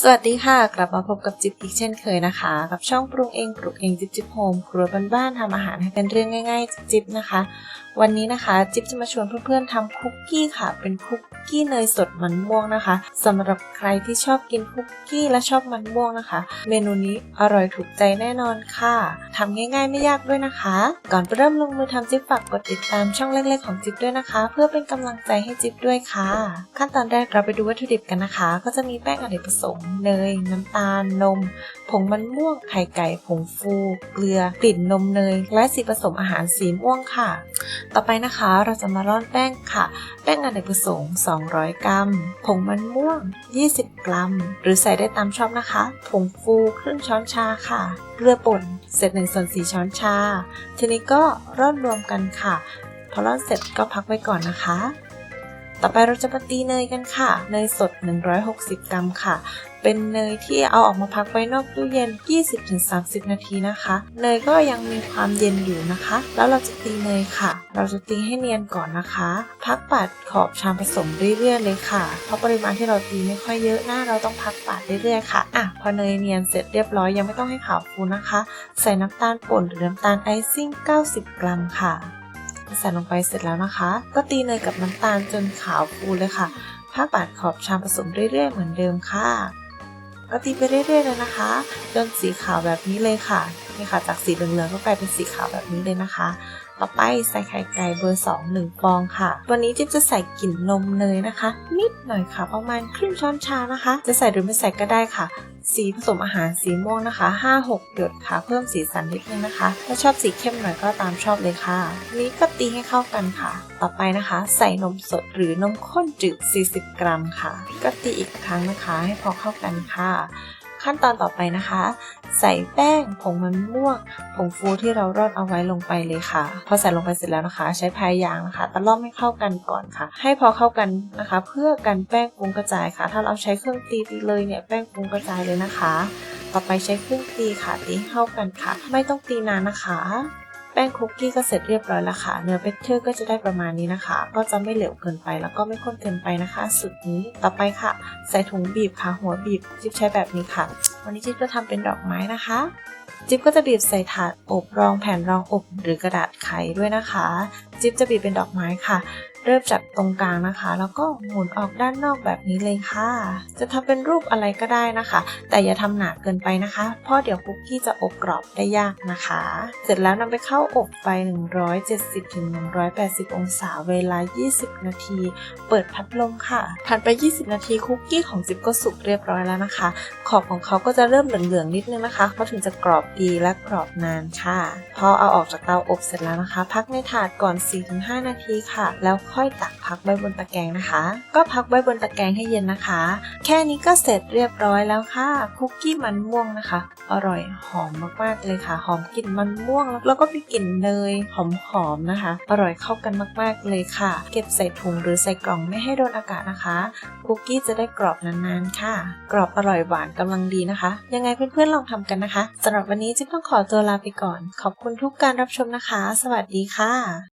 สวัสดีค่ะ กลับมาพบกับจิ๊บอีกเช่นเคยนะคะ กับช่องปรุงเองปรุงเองจิ๊บจิ๊บโฮมครัวบ้านๆทำอาหารให้เป็นเรื่องง่ายๆ จิ๊บนะคะ วันนี้นะคะจิ๊บจะมาชวนเพื่อนๆทำคุกกี้ค่ะ เป็นคุกกี้เนยสดมันม่วงนะคะสำหรับใครที่ชอบกินคุกกี้และชอบมันม่วงนะคะ เมนูนี้อร่อยถูกใจแน่นอนค่ะทำง่ายๆ ไม่ยากด้วยนะคะ ก่อนไปเริ่มลงมือทำจิ๊บฝากกดติดตามช่องเล็กๆของจิ๊บด้วยนะคะ เพื่อเป็นกำลังใจให้จิ๊บด้วยค่ะ ขั้นตอนแรกเราไปดูวัตถุดิบกันนะคะ ก็จะมีแป้งอเนกประสงค์เนย น้ำตาล นม ผงมันม่วง ไข่ไก่ ผงฟู เกลือ กลิ่นนมเนย และสีผสมอาหารสีม่วงค่ะ ต่อไปนะคะเราจะมาร่อนแป้งค่ะ แป้งอเนกประสงค์ 200 กรัม ผงมันม่วง 20 กรัม หรือใส่ได้ตามชอบนะคะ ผงฟูครึ่งช้อนชาค่ะ เกลือป่นเศษ1ส่วน4ช้อนชา ทีนี้ก็ร่อนรวมกันค่ะ พอร่อนเสร็จก็พักไว้ก่อนนะคะ ต่อไปเราจะมาตีเนยกันค่ะ เนยสด 160 กรัมค่ะ เป็นเนยที่เอาออกมาพักไว้นอกตู้เย็น 20-30 นาทีนะคะ เนยก็ยังมีความเย็นอยู่นะคะ แล้วเราจะตีเนยค่ะ เราจะตีให้เนียนก่อนนะคะ พักปัดขอบชามผสมเรื่อยๆเลยค่ะ เพราะปริมาณที่เราตีไม่ค่อยเยอะนะเราต้องพักปัดเรื่อยๆค่ะ อะ พอเนยเนียนเสร็จเรียบร้อยยังไม่ต้องให้ขาวฟูนะคะ ใส่น้ำตาลป่นหรือน้ำตาลไอซิ่ง 90 กรัมค่ะ ใส่ลงไปเสร็จแล้วนะคะ ก็ตีเนยกับน้ำตาลจนขาวฟูเลยค่ะพักปาดขอบชามผสมเรื่อยๆเหมือนเดิมค่ะก็ตีไปเรื่อยๆเลยนะคะ จนสีขาวแบบนี้เลยค่ะนี่ค่ะจากสีเหลืองๆก็กลายเป็นสีขาวแบบนี้เลยนะคะ ต่อไปใส่ไข่ไก่เบอร์2 1ฟองค่ะ วันนี้จิ๊บจะใส่กลิ่นนมเนยนะคะ นิดหน่อยค่ะ ประมาณครึ่งช้อนชานะคะ จะใส่หรือไม่ใส่ก็ได้ค่ะ สีผสมอาหารสีม่วงนะคะ 5-6 หยดค่ะ เพิ่มสีสันนิดนึงนะคะ ถ้าชอบสีเข้มหน่อยก็ตามชอบเลยค่ะ นี้ก็ตีให้เข้ากันค่ะ ต่อไปนะคะ ใส่นมสดหรือนมข้นจืด 40 กรัมค่ะ ก็ตีอีกครั้งนะคะ ให้พอเข้ากันค่ะ ขั้นตอนต่อไปนะคะ ใส่แป้งผงมันม่วงผงฟูที่เราร่อนเอาไว้ลงไปเลยค่ะ พอใส่ลงไปเสร็จแล้วนะคะ ใช้พายยางนะคะตะล่อมให้เข้ากันก่อนค่ะ ให้พอเข้ากันนะคะ เพื่อกันแป้งฟุ้งกระจายค่ะ ถ้าเราใช้เครื่องตีตีเลยเนี่ยแป้งฟุ้งกระจายเลยนะคะ ต่อไปใช้เครื่องตีค่ะตีเข้ากันค่ะ ไม่ต้องตีนานนะคะ แป้งคุกกี้ก็เสร็จเรียบร้อยแล้วค่ะ เนื้อเบเกอร์ก็จะได้ประมาณนี้นะคะ ก็จะไม่เหลวเกินไปแล้วก็ไม่ข้นเกินไปนะคะ สุดนี้ต่อไปค่ะ ใส่ถุงบีบค่ะ หัวบีบจิ๊บใช้แบบนี้ค่ะ วันนี้จิ๊บจะทำเป็นดอกไม้นะคะ จิ๊บก็จะบีบใส่ถาดอบรองแผ่นรองอบหรือกระดาษไขด้วยนะคะ จิ๊บจะบีบเป็นดอกไม้ค่ะ เริ่มจากตรงกลางนะคะ แล้วก็หมุนออกด้านนอกแบบนี้เลยค่ะ จะทำเป็นรูปอะไรก็ได้นะคะ แต่อย่าทำหนาเกินไปนะคะ เพราะเดี๋ยวคุกกี้จะอบกรอบได้ยากนะคะ เสร็จแล้วนำไปเข้าอบไฟ 170-180 องศาเวลา 20 นาที เปิดพัดลมค่ะ ผ่านไป 20 นาทีคุกกี้ของจิ๊บก็สุกเรียบร้อยแล้วนะคะ ขอบของเขาก็จะเริ่มเหลืองๆนิดนึงนะคะเขาถึงจะกรอบดีและกรอบนานค่ะ พอเอาออกจากเตาอบเสร็จแล้วนะคะ พักในถาดก่อน 4-5 นาทีค่ะ แล้วค่อยตักพักไว้บนตะแกรงนะคะ ก็พักไว้บนตะแกรงให้เย็นนะคะ แค่นี้ก็เสร็จเรียบร้อยแล้วค่ะ คุกกี้มันม่วงนะคะ อร่อยหอมมากๆเลยค่ะ หอมกลิ่นมันม่วง แล้วก็มีกลิ่นเนยหอมๆนะคะ อร่อยเข้ากันมากๆเลยค่ะ เก็บใส่ถุงหรือใส่กล่องไม่ให้โดนอากาศนะคะ คุกกี้จะได้กรอบนานๆค่ะ กรอบอร่อยหวานกำลังดีนะคะ ยังไงเพื่อนๆลองทำกันนะคะสำหรับวันนี้จิ๊บต้องขอตัวลาไปก่อน ขอบคุณทุกการรับชมนะคะ สวัสดีค่ะ